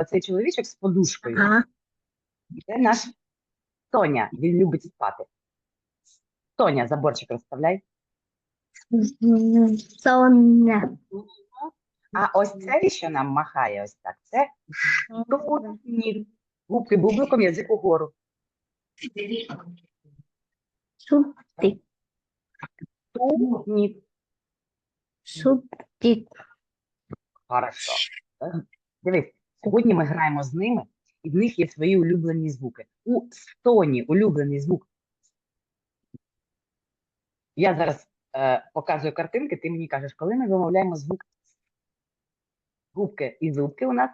оцей чоловічок з подушкою. Ага. Це наш Тоня. Він любить спати. Тоня, заборчик розставляй. Соня. А ось це, що нам махає ось так, це штутнік. Губки бубликом, язик угору. Субтик. Штутнік. Субтик. Хорошо. Дивись, сьогодні ми граємо з ними, і в них є свої улюблені звуки. У Тоні улюблений звук. Я зараз е, показую картинки, ти мені кажеш, коли ми вимовляємо звук губки і зубки у нас,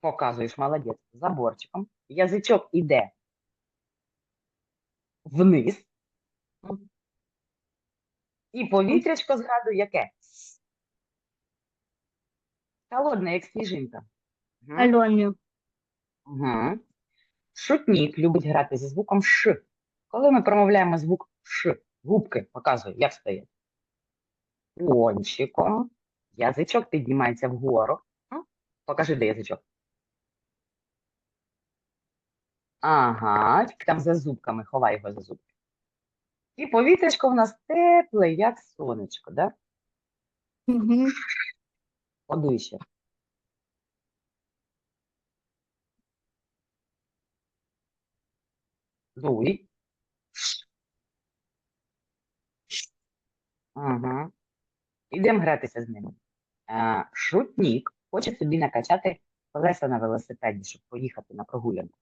показуєш, молодець, заборчиком. Язичок іде вниз. І повітрячко згадую, яке? Холодне, як сніжинка. Мгм. Аленю. Угу. Шутник любить грати зі звуком Ш. Коли ми промовляємо звук Ш, губки показую, як стає. Кончиком. Язичок піднімається вгору. Покажи, де язичок. Ага, там за зубками, ховай його за зубки. І повітрячко в нас тепле, як сонечко, да? Угу. Подуй ще. Дуй. Ага. Ідемо гратися з ними. Шутнік хоче собі накачати колеса на велосипеді, щоб поїхати на прогулянку.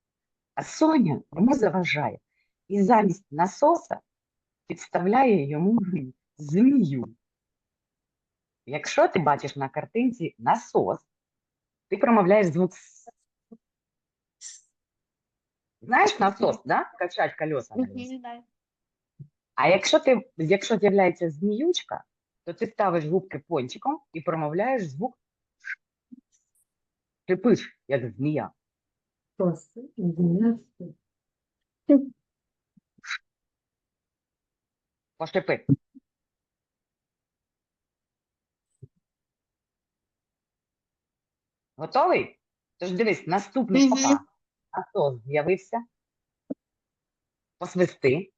А Соня йому заважає. І замість насоса підставляє йому змію. Якщо ти бачиш на картинці насос, ти промовляєш звук С. Знаєш насос, да? Качать колеса на. А якщо ти, якщо з'являється зміючка, то ти ставиш губки пончиком і промовляєш звук Ш. Шипиш, як змія. Пошипи. Готовий? Тож дивись, наступний Мгм. попа. Насос з'явився. Посвисти.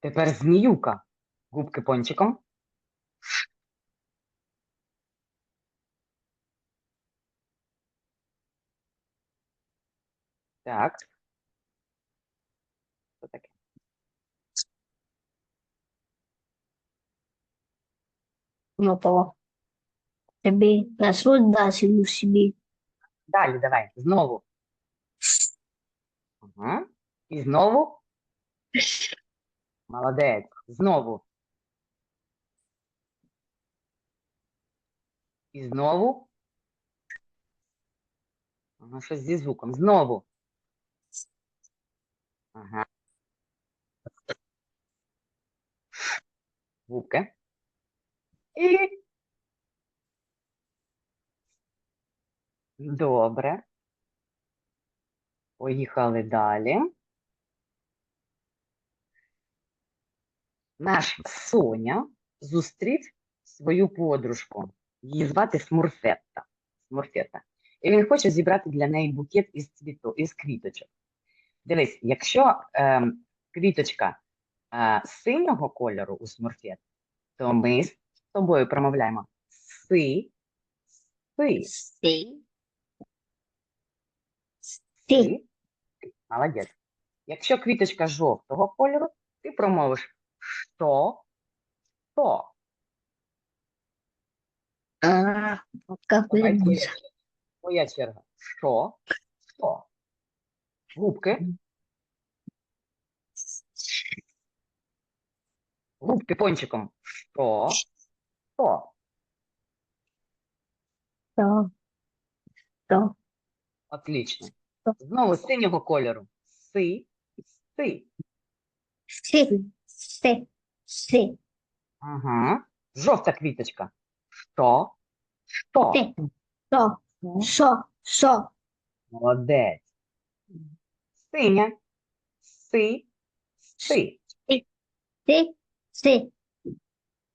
Тепер зміюка. Губки пончиком. Так. Що таке? Ну то. Тобі насос дасть у собі. Далі, давай. Знову. Ага. І знову. Молодець. Знову. І знову. Ага, щось зі звуком. Знову. Ага. Губки. І. Добре. Поїхали далі. Наш Соня зустрів свою подружку. Її звати Смурфетта. Смурфетта. І він хоче зібрати для неї букет із цвіту, із квіточок. Дивись, якщо ем, квіточка е, синього кольору у Смурфет, то ми тобою промовляємо си, си, Си. Си. Молодець. Якщо квіточка жовтого кольору, ти промовиш що, що. А, как Давай, вы твоя, твоя черга. Що? Що? Губки. Губки пончиком. Що? Що? Что? Что? Отлично. Знову синього кольору. Си, си. Си. Си. Си. Ага. Жовта квіточка. Що? Що? Си. Что? Шо? Шо? Молодець. Синя. Си, си. Си. Си.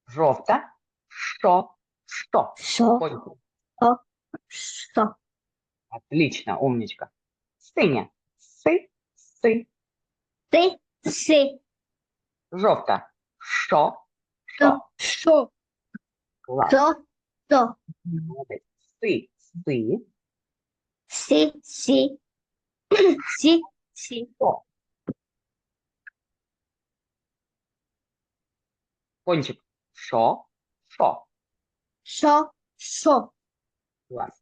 Жовта. Що? Що? Шо. Коньку. Шо. Отлично, умничка. Синя. Си, си. Ти. Си. Жовта. Шо. Що? Шо. Клас. Шо. Шо. Молодець. Си, си. Сі. Сі. Сі. Сі. Що? Кончик. Що? Що? Шо. Шо. Клас.